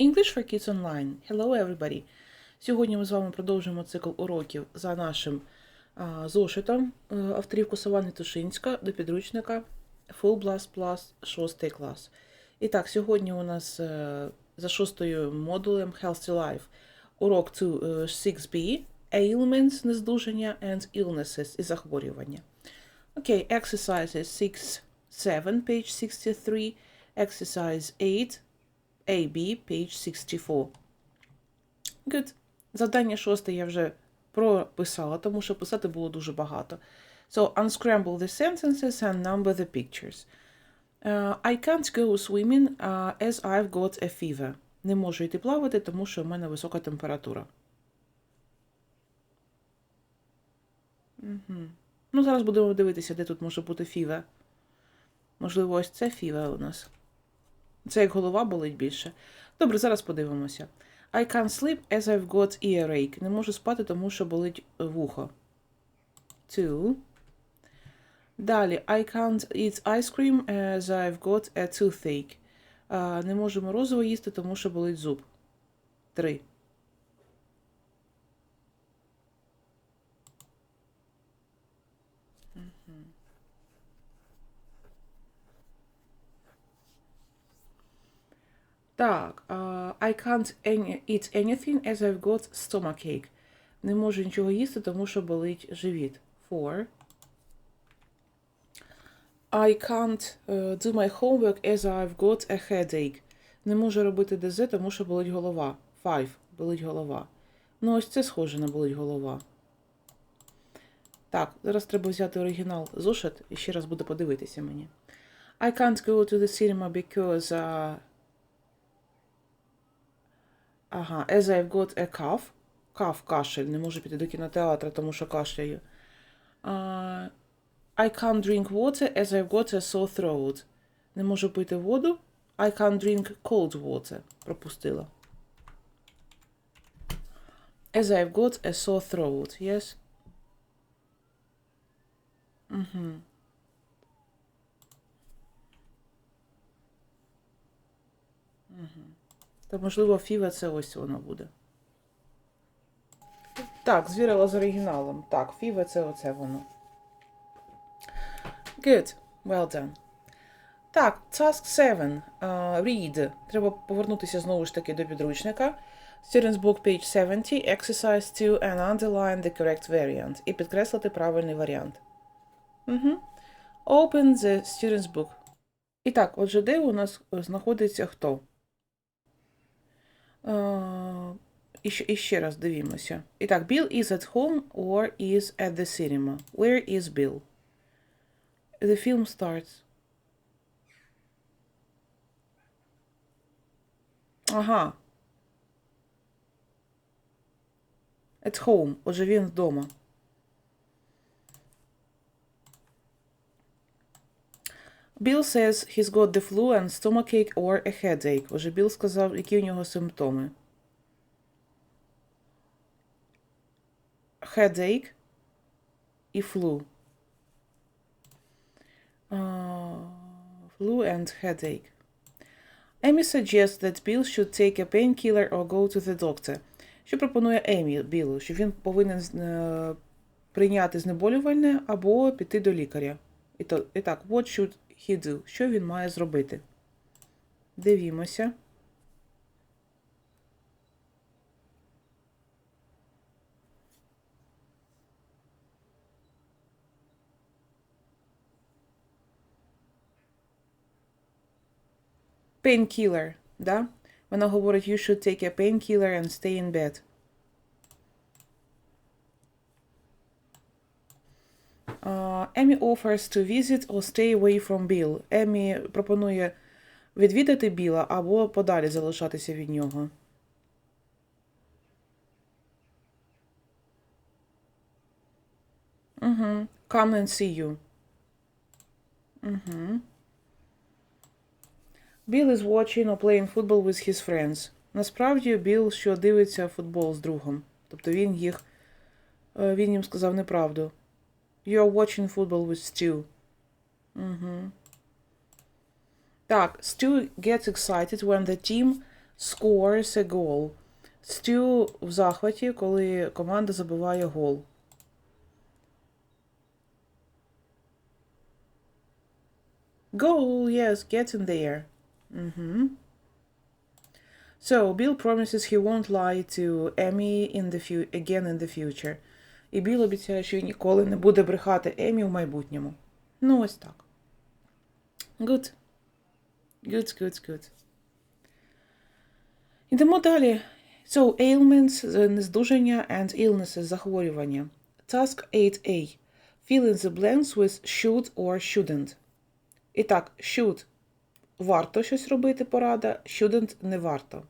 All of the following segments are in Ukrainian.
English for Kids Online. Hello, everybody! Сьогодні ми з вами продовжуємо цикл уроків за нашим а, зошитом е, авторів Косовани Тушинська до підручника Full Blast Plus 6 клас. І так, сьогодні у нас е, за шостою модулем Healthy Life урок 2, е, 6b Ailments, нездужання and illnesses і захворювання. Окей, exercises 6, 7, page 63, exercise 8, AB, page 64. Good. Завдання шосте я вже прописала, тому що писати було дуже багато. So, unscramble the sentences and number the pictures. Uh, I can't go swimming uh, as I've got a fever. Не можу йти плавати, тому що в мене висока температура. Угу. Ну, зараз будемо дивитися, де тут може бути фіве. Можливо, ось це фіве у нас. Це як голова болить більше. Добре, зараз подивимося. I can't sleep as I've got earache. Не можу спати, тому що болить вухо. Two. Далі. I can't eat ice cream as I've got a toothache. А, не можу морозиво їсти, тому що болить зуб. Три. Так, а, I can't any, eat anything as I've got stomachache. Не можу нічого їсти, тому що болить живіт. Four. I can't uh, do my homework as I've got a headache. Не можу робити ДЗ, тому що болить голова. Five. Болить голова. Ну, ось це схоже на болить голова. Так, зараз треба взяти оригінал зошит і ще раз буде подивитися мені. I can't go to the cinema because uh, Ага, as I've got a cough. Cough, кашель. Не можу піти до кінотеатру, тому що кашляю. Uh, I can't drink water as I've got a sore throat. Не можу пити воду. I can't drink cold water. Пропустила. As I've got a sore throat. Yes? Угу. Та, можливо, фіва це ось воно буде. Так, звірила з оригіналом. Так, фіва це оце воно. Good. Well done. Так, task 7. Uh, read. Треба повернутися знову ж таки до підручника. Students book page 70, exercise 2 and underline the correct variant. І підкреслити правильний варіант. Угу. Open the student's book. І так, отже, де у нас знаходиться хто? Uh, і, ще, і ще раз дивімося. І так, Bill is at home or is at the cinema. Where is Bill? The film starts. Ага. At home. Отже, він вдома. Bill says he's got the flu and stomachache or a headache. Отже, Біл сказав, які у нього симптоми. Headache і flu. Uh, flu and headache. Amy suggests that Bill should take a painkiller or go to the doctor. Що пропонує Емі Білу? Що він повинен е, прийняти знеболювальне або піти до лікаря. І, то, і так, what should do? Що він має зробити? Дивімося. Painkiller, да? Вона говорить, you should take a painkiller and stay in bed. Емі offers to visit or stay away from Bill. Емі пропонує відвідати Біла або подалі залишатися від нього. Угу. Come and see you. Угу. Bill is watching or playing football with his friends. Насправді Біл що дивиться футбол з другом. Тобто він їх. е, Він їм сказав неправду. You are watching football with Stu. Угу. Так, Stu gets excited when the team scores a goal. Stu в захваті, коли команда забиває гол. Goal, yes, get in there. Mhm. So, Bill promises he won't lie to Emmy in the fu- again in the future. І Біл обіцяє, що він ніколи не буде брехати Емі в майбутньому. Ну, ось так. Good. Good, good, good. Ідемо далі. So, ailments, нездужання and illnesses, захворювання. Task 8a. Fill in the blanks with should or shouldn't. І так, should – варто щось робити, порада, shouldn't – не варто.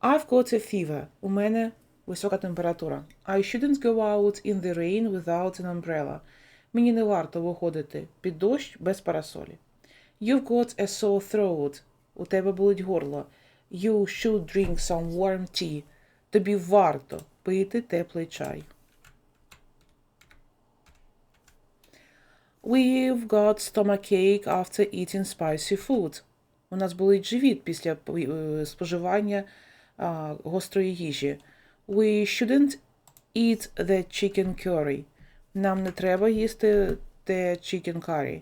I've got a fever. У мене висока температура. I shouldn't go out in the rain without an umbrella. Мені не варто виходити під дощ без парасолі. You've got a sore throat. У тебе болить горло. You should drink some warm tea. Тобі варто пити теплий чай. We've got stomachache after eating spicy food. У нас болить живіт після е, споживання гострої їжі. We shouldn't eat the chicken curry. Нам не треба їсти те chicken curry.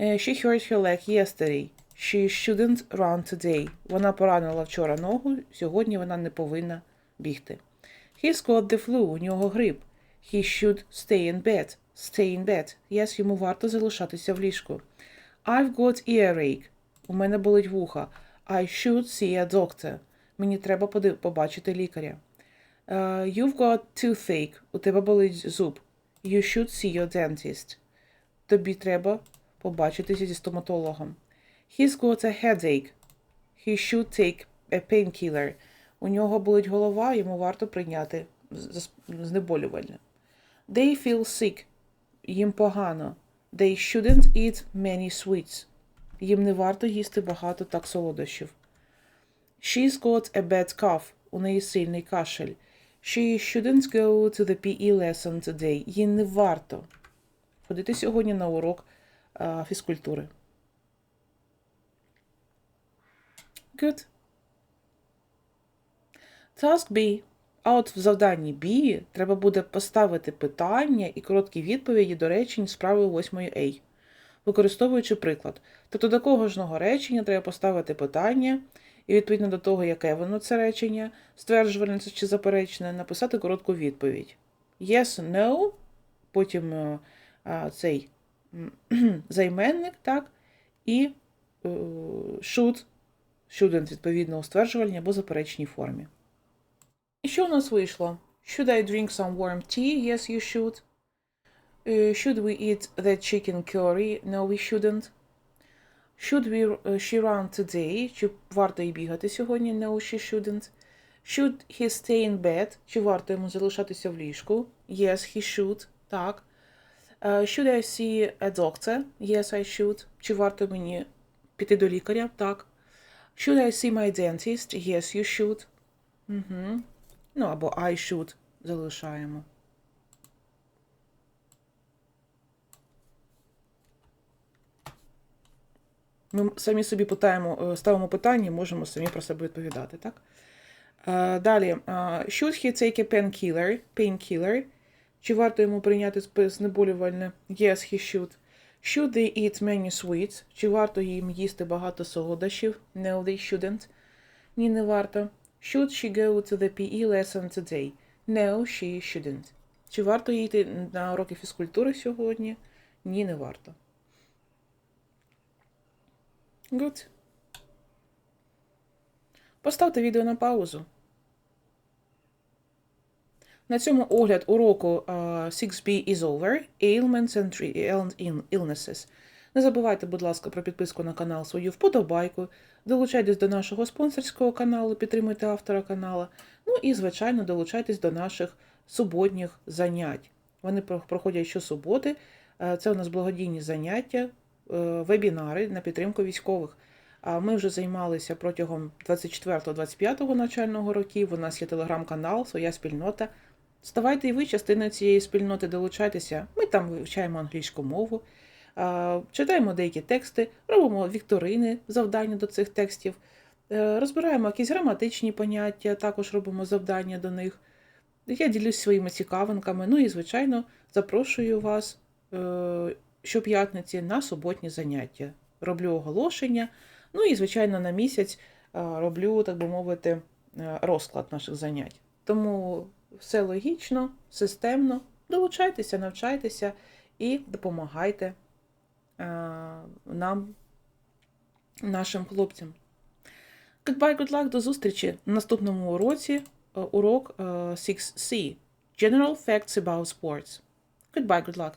Е, She hurt her leg yesterday. She shouldn't run today. Вона поранила вчора ногу, сьогодні вона не повинна бігти. He's got the flu, у нього грип. He should stay in bed. Stay in bed. Yes, йому варто залишатися в ліжку. I've got earache. У мене болить вуха. I should see a doctor. Мені треба побачити лікаря. Uh, you've got toothache. У тебе болить зуб. You should see your dentist. Тобі треба побачитися зі стоматологом. He's got a headache. He should take a painkiller. У нього болить голова, йому варто прийняти знеболювальне. They feel sick. Їм погано. They shouldn't eat many sweets. Їм не варто їсти багато так солодощів. She's got a bad cough. У неї сильний кашель. She shouldn't go to the PE lesson today. Їй не варто ходити сьогодні на урок фізкультури. Good. Task B. А от в завданні B треба буде поставити питання і короткі відповіді до речень справи 8 A, використовуючи приклад. Тобто до кожного речення треба поставити питання, і відповідно до того, яке воно це речення, стверджувальне чи заперечне, написати коротку відповідь. Yes, no, потім е, а, цей займенник, так, і е, should, shouldn't, відповідно, у стверджувальній або заперечній формі. І що у нас вийшло? Should I drink some warm tea? Yes, you should. Uh, should we eat the chicken curry? No, we shouldn't. Should we, uh, she run today? Чи варто їй бігати сьогодні? No, she shouldn't. Should he stay in bed? Чи варто йому залишатися в ліжку? Yes, he should. Так. Uh, should I see a doctor? Yes, I should. Чи варто мені піти до лікаря? Так. Should I see my dentist? Yes, you should. Угу. Ну, або I should залишаємо. Ми самі собі питаємо, е, ставимо питання, можемо самі про себе відповідати, так? Е, Далі. Should he take a painkiller? Painkiller. Чи варто йому прийняти знеболювальне? Yes, he should. Should they eat many sweets? Чи варто їм їсти багато солодощів? No, they shouldn't. Ні, не варто. Should she go to the PE lesson today? No, she shouldn't. Чи варто їй йти на уроки фізкультури сьогодні? Ні, не варто. Good. Поставте відео на паузу. На цьому огляд уроку а, 6B is over. Ailments and illnesses. Не забувайте, будь ласка, про підписку на канал, свою вподобайку. Долучайтесь до нашого спонсорського каналу, підтримуйте автора каналу. Ну і, звичайно, долучайтесь до наших суботніх занять. Вони проходять щосуботи. Е, Це у нас благодійні заняття, вебінари на підтримку військових. А Ми вже займалися протягом 24-25 навчального років. У нас є телеграм-канал, своя спільнота. Ставайте і ви частиною цієї спільноти, долучайтеся. Ми там вивчаємо англійську мову, читаємо деякі тексти, робимо вікторини, завдання до цих текстів. Е, Розбираємо якісь граматичні поняття, також робимо завдання до них. Я ділюсь своїми цікавинками. Ну і, звичайно, запрошую вас е, щоп'ятниці на суботні заняття. Роблю оголошення. Ну і, звичайно, на місяць е, роблю, так би мовити, е, розклад наших занять. Тому все логічно, системно. Долучайтеся, навчайтеся і допомагайте е, нам, нашим хлопцям. Goodbye, good luck, до зустрічі на наступному уроці. Урок е, 6C. General Facts about Sports. Goodbye, good luck.